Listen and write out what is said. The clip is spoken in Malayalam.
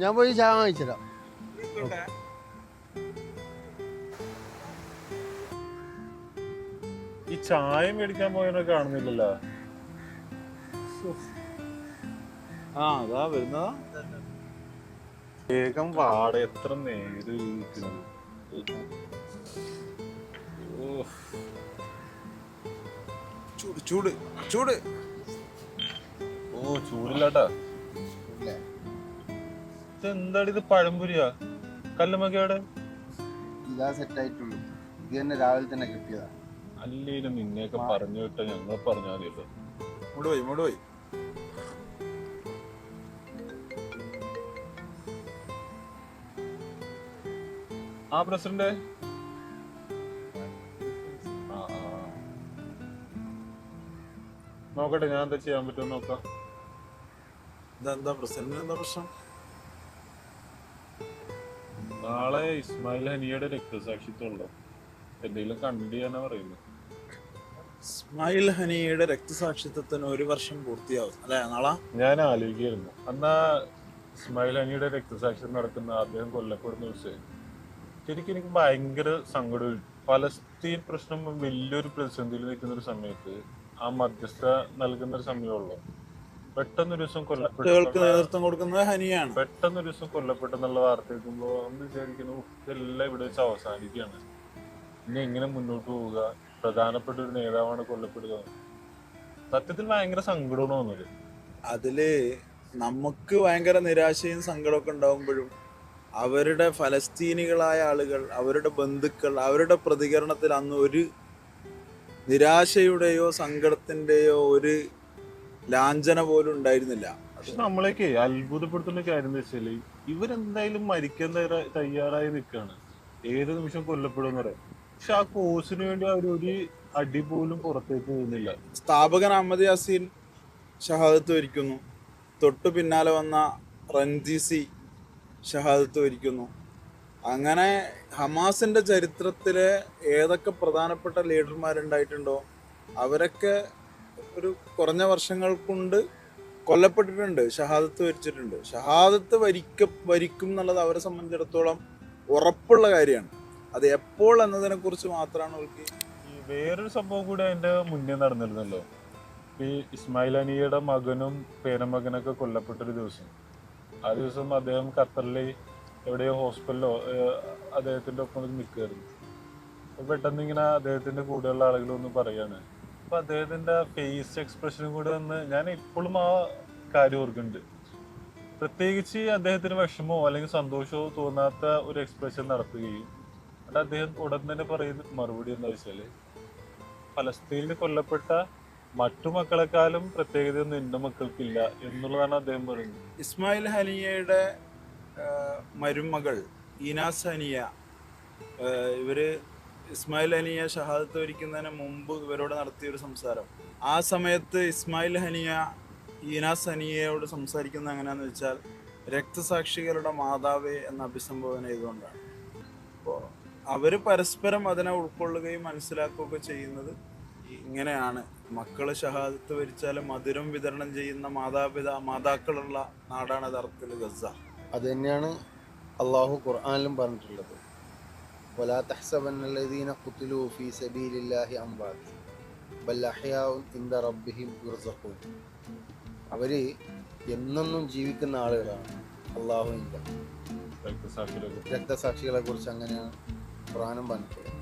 ഞാൻ പോയി ചായ വാങ്ങിച്ചുതരാം. ഈ ചായ മേടിക്കാൻ പോയവനെ കാണുന്നില്ലല്ലോ. ആ അതാ വരുന്നതാ. വേഗം വാട എത്ര നേരം. ചൂട് ചൂട് ചൂട്. ഓ ചൂടില്ലാട്ടാ. ഇതെന്താടി ഇത് പഴംപുരിയാ? കല്ലുമക്കയുടെ ഇതാ സെറ്റ് ആയിട്ടുള്ളൂ. ഇത് തന്നെ രാവിലെ തന്നെ കിട്ടിയതാ. അല്ലേലും നിന്നെയൊക്കെ പറഞ്ഞു വിട്ട ഞങ്ങൾ പറഞ്ഞാൽ മതിയല്ലോ. ഇങ്ങോട്ട് പോയി ഇങ്ങോട്ട് പോയി ആ പ്രസിഡന്റ്? ആ, ആ. നോക്കട്ടെ ഞാൻ എന്താ ചെയ്യാൻ പറ്റുമെന്ന് നോക്കാം. ഇതെന്താ പ്രസിഡന്റിന് എന്താ പ്രശ്നം? നാളെ ഇസ്മായിൽ ഹനിയുടെ രക്തസാക്ഷിത്വമുണ്ടോ? എന്തെങ്കിലും കണ്ടു ചെയ്യാനാ പറയുന്നത് ഇസ്മായിൽ ഹനിയുടെ രക്തസാക്ഷിത്വത്തിന് ഒരു വർഷം പൂർത്തിയാവും. അല്ലെ നാളെ? ഞാൻ ആലോചിക്കായിരുന്നു. അന്നാ ഇസ്മായിൽ ഹനിയുടെ രക്തസാക്ഷിത്വം നടക്കുന്ന അദ്ദേഹം കൊല്ലപ്പെടുന്ന ദിവസം ശരിക്കും എനിക്ക് ഭയങ്കര സങ്കടം ഫലസ്തീൻ പ്രശ്നം വലിയൊരു പ്രതിസന്ധിയിൽ നിൽക്കുന്ന ഒരു സമയത്ത് ആ മധ്യസ്ഥ നൽകുന്ന ഒരു സമയമുള്ളൂ. പെട്ടെന്നൊരു ദിവസം കുട്ടികൾക്ക് കൊല്ലപ്പെട്ടു നേതൃത്വം കൊടുക്കുന്നത് ഹനിയാണ്. പെട്ടെന്ന് ഒരു ദിവസം കൊല്ലപ്പെട്ടെന്നുള്ള വാർത്ത കേൾക്കുമ്പോൾ നമ്മൾ വിചാരിക്കുന്നു "ഉഫ്, ഇതെല്ലാം ഇവിടെ വെച്ച് അവസാനിക്കുകയാണ്. ഇനി എങ്ങനെ മുന്നോട്ട് പോവുക? പ്രധാനപ്പെട്ട ഒരു നേതാവാണ് കൊല്ലപ്പെടുക. സത്യത്തിൽ ഭയങ്കര സങ്കടമാണ് തോന്നുന്നത്. അതിൽ നമുക്ക് ഭയങ്കര നിരാശയും സങ്കടമൊക്കെ ഉണ്ടാവുമ്പോഴും അവരുടെ ഫലസ്തീനികളായ ആളുകൾ അവരുടെ ബന്ധുക്കൾ അവരുടെ പ്രതികരണത്തിൽ അന്ന് ഒരു നിരാശയുടെയോ സങ്കടത്തിന്റെയോ ഒരു ലാഞ്ചന പോലും ഉണ്ടായിരുന്നില്ല. പക്ഷെ നമ്മളേക്ക് അത്ഭുതപ്പെടുത്തുന്ന കാര്യം എന്താ വെച്ചാൽ ഇവരെന്തായാലും മരിക്കാൻ തയ്യാ- തയ്യാറായി നിൽക്കാണ്. ഏത് നിമിഷം കൊല്ലപ്പെടും പറയാം. പക്ഷെ ആ കോഴ്സിന് വേണ്ടി അവർ ഒരു അടി പോലും പുറത്തേക്ക് പോകുന്നില്ല. സ്ഥാപകൻ അഹമ്മദ് യാസീൻ ഷഹാദത്ത് വരിക്കുന്നു. തൊട്ടു പിന്നാലെ വന്ന റൻജിസി ഷഹാദത്ത് വരിക്കുന്നു. അങ്ങനെ ഹമാസിന്റെ ചരിത്രത്തിലെ ഏതൊക്കെ പ്രധാനപ്പെട്ട ലീഡർമാരുണ്ടായിട്ടുണ്ടോ അവരൊക്കെ ഒരു കുറഞ്ഞ വർഷങ്ങൾ കൊണ്ട് കൊല്ലപ്പെട്ടിട്ടുണ്ട് ഷഹാദത്ത് വരിച്ചിട്ടുണ്ട്. ഷഹാദത്ത് വരിക്ക വരിക്കും എന്നുള്ളത് അവരെ സംബന്ധിച്ചിടത്തോളം ഉറപ്പുള്ള കാര്യമാണ്. അത് എപ്പോൾ എന്നതിനെ കുറിച്ച് മാത്രമാണ് അവർക്ക് വേറൊരു സംഭവം കൂടി അതിന്റെ മുന്നേ നടന്നിരുന്നല്ലോ. ഈ ഇസ്മായിൽ അനിയുടെ മകനും പേരമകനൊക്കെ കൊല്ലപ്പെട്ടൊരു ദിവസം. ആ ദിവസം അദ്ദേഹം ഖത്തറിലെ എവിടെയോ ഹോസ്പിറ്റലോ അദ്ദേഹത്തിന്റെ ഒപ്പം നിൽക്കുകയായിരുന്നു. അപ്പൊ പെട്ടെന്ന് ഇങ്ങനെ അദ്ദേഹത്തിന്റെ കൂടെയുള്ള ആളുകളൊന്നും പറയാണ്. അപ്പൊ അദ്ദേഹത്തിന്റെ ഫേസ് എക്സ്പ്രഷനും കൂടെ ഒന്ന് ഞാൻ ഇപ്പോഴും ആ കാര്യം ഓർക്കുന്നുണ്ട്. പ്രത്യേകിച്ച് അദ്ദേഹത്തിന് വിഷമോ അല്ലെങ്കിൽ സന്തോഷമോ തോന്നാത്ത ഒരു എക്സ്പ്രഷൻ നടത്തുകയും എന്നിട്ട് അദ്ദേഹം ഉടൻ തന്നെ പറയുന്ന മറുപടി എന്താ വെച്ചാൽ ഫലസ്തീനിൽ കൊല്ലപ്പെട്ട മറ്റു മക്കളെക്കാളും പ്രത്യേകതയൊന്നും എന്റെ മക്കൾക്കില്ല എന്നുള്ളതാണ് അദ്ദേഹം പറയുന്നത്. ഇസ്മായിൽ ഹനിയയുടെ മരുമകൾ ഈനാസ് ഹനിയ ഇവർ ഇസ്മായിൽ ഹനിയ ഷഹാദത്ത് ഒരിക്കുന്നതിന് മുമ്പ് ഇവരോട് നടത്തിയൊരു സംസാരം. ആ സമയത്ത് ഇസ്മായിൽ ഹനിയ ഈനാസ് ഹനിയയോട് സംസാരിക്കുന്നത് എങ്ങനെയാന്ന് വെച്ചാൽ രക്തസാക്ഷികളുടെ മാതാവ് എന്ന അഭിസംബോധന ചെയ്തുകൊണ്ടാണ്. അപ്പോൾ അവർ പരസ്പരം അതിനെ ഉൾക്കൊള്ളുകയും മനസ്സിലാക്കുകയൊക്കെ ചെയ്യുന്നത് ഇങ്ങനെയാണ്. മക്കൾ ഷഹാദത്ത് വരിച്ചാൽ മധുരം വിതരണം ചെയ്യുന്ന മാതാപിതാ മാതാക്കളുള്ള നാടാണ് യഥാർത്ഥത്തിൽ ഗസ അത് തന്നെയാണ് അള്ളാഹു ഖുർആാനിലും പറഞ്ഞിട്ടുള്ളത്. വലാ തഹ്സബന്നല്ലദീന ഖുത്തിലു ഫീ സബീലില്ലാഹി അംബാത്ത് ബൽ അഹ്യാഉൻ ഇന്ദ റബ്ബിഹിം യുർസഖൂൻ അവർ എന്നെന്നും ജീവിക്കുന്ന ആളുകളാണ്. അള്ളാഹുവിന്റെ രക്തസാക്ഷികളെ കുറിച്ച്. അങ്ങനെയാണ് ഖുറാനും പറഞ്ഞിട്ടുള്ളത്.